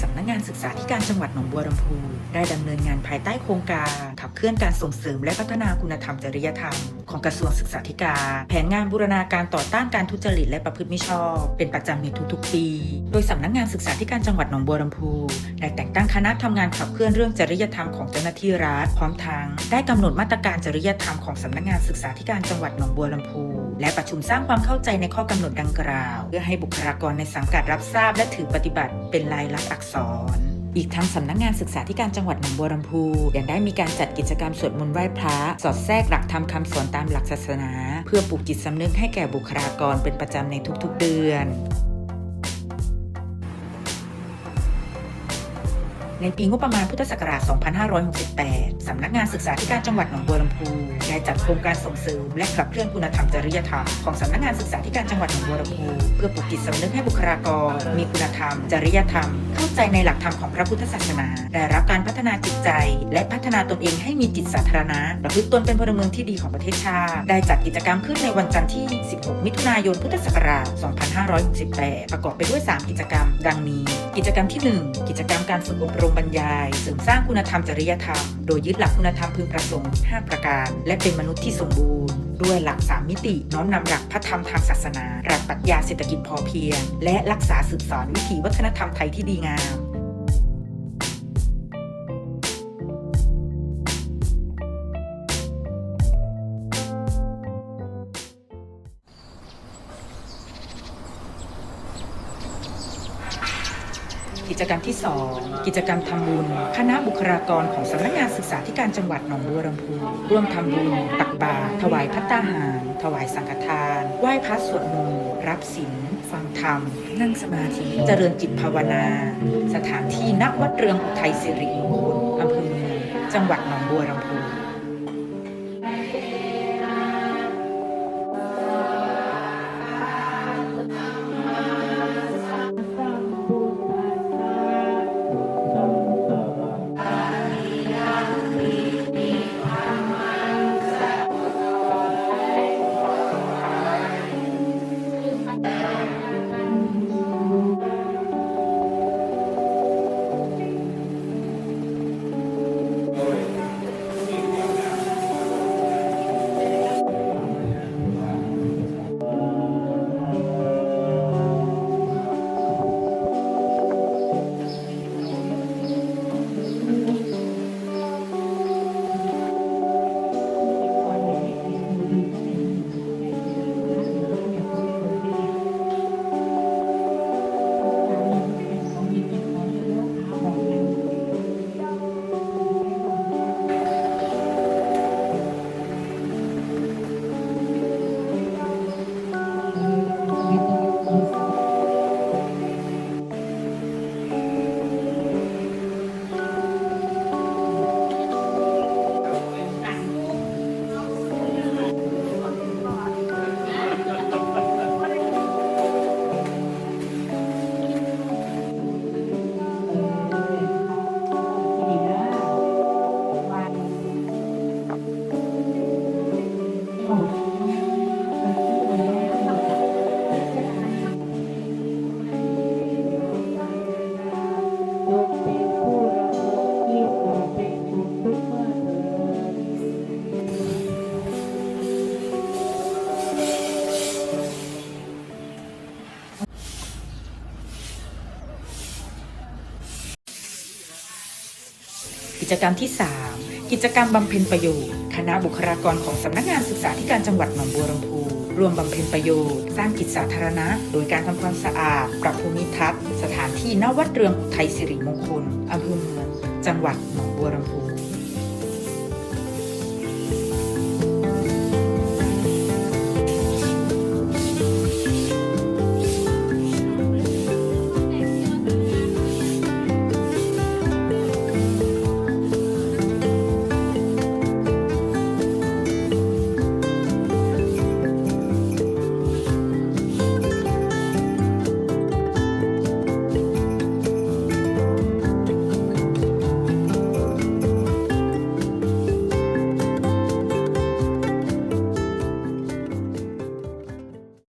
สำนักงานศึกษาธิการจังหวัดหนองบัวลำพูได้ดำเนินงานภายใต้โครงการขับเคลื่อนการส่งเสริมและพัฒนาคุณธรรมจริยธรรมของกระทรวงศึกษาธิการ แผนงานบูรณาการต่อต้านการทุจริตและประพฤติมิชอบ เป็นประจำในทุกๆ ปี โดยสำนักงานศึกษาธิการจังหวัดหนองบัวลำพูได้แต่งตั้งคณะทำงานขับเคลื่อนเรื่องจริยธรรมของเจ้าหน้าที่รัฐพร้อมทั้งได้กำหนดมาตรการจริยธรรมของสำนักงานศึกษาธิการจังหวัดหนองบัวลำพูและประชุมสร้างความเข้าใจในข้อกำหนดดังกล่าว เพื่อให้บุคลากรในสังกัดรับทราบและถือปฏิบัติเป็นลายลักษณ์อักษร อีกทั้งสำนักงานศึกษาธิการจังหวัดหนองบัวลำพูยังได้มีการจัดกิจกรรมสวดมนต์ไหว้พระ สอดแทรกหลักธรรมคำสอนตามหลักศาสนา เพื่อปลูกจิตสำนึกให้แก่บุคลากรเป็นประจำในทุกๆเดือน ในปีงบประมาณพุทธศักราช 2568 สำนักงานศึกษาธิการจังหวัดหนองบัวลำพูได้จัดโครงการส่งเสริมและขับเคลื่อนคุณธรรมจริยธรรมของสำนักงานศึกษาธิการจังหวัดหนองบัวลำพูเพื่อปลุกจิตสำนึกให้บุคลากร มีคุณธรรม จริยธรรม เข้าใจในหลักธรรมของพระพุทธศาสนา ได้รับการพัฒนาจิตใจ และพัฒนาตนเองให้มีจิตสาธารณะประพฤติตนเป็นพลเมืองที่ดีของประเทศชาติได้จัดกิจกรรมขึ้นในวันจันทร์ที่ 16 มิถุนายนพุทธศักราช 2568 ประกอบไปด้วย 3 กิจกรรม ดังนี้ กิจกรรมที่ 1 กิจกรรมการฝึกอบรมบรรยายเสริมสร้างคุณธรรมจริยธรรม โดยยึดหลักคุณธรรมพึงประสงค์ 5 ประการ และเป็นมนุษย์ที่สมบูรณ์ ด้วยหลัก 3 มิติ น้อมนำหลักพระธรรมทางศาสนา หลักปรัชญาเศรษฐกิจพอเพียง และรักษาสืบสอนวิถีวัฒนธรรมไทยที่ดีงาม กิจกรรมที่ 2 กิจกรรมทำบุญ คณะบุคลากรของสำนักงานศึกษาธิการจังหวัดหนองบัวลำพูร่วมทำบุญ ตักบาตรถวายพัตตาหาร ถวายสังฆทาน ไหว้พระสวดมนต์รับศีลฟังธรรม นั่งสมาธิ เจริญจิตภาวนา สถานที่ณวัดเรืองอุทัยสิริมงคลอำเภอเมืองจังหวัดหนองบัวลำพู กิจกรรมที่ 3 กิจกรรมบำเพ็ญประโยชน์ คณะบุคลากรของสำนักงานศึกษาธิการจังหวัดหนองบัวลำพูรวมบำเพ็ญประโยชน์ สร้างกิจสาธารณะ โดยการทำความสะอาด ปรับภูมิทัศน์ สถานที่นวัดเรืองอุทัยสิริมงคลอำเภอเมืองจังหวัดหนองบัวลำพู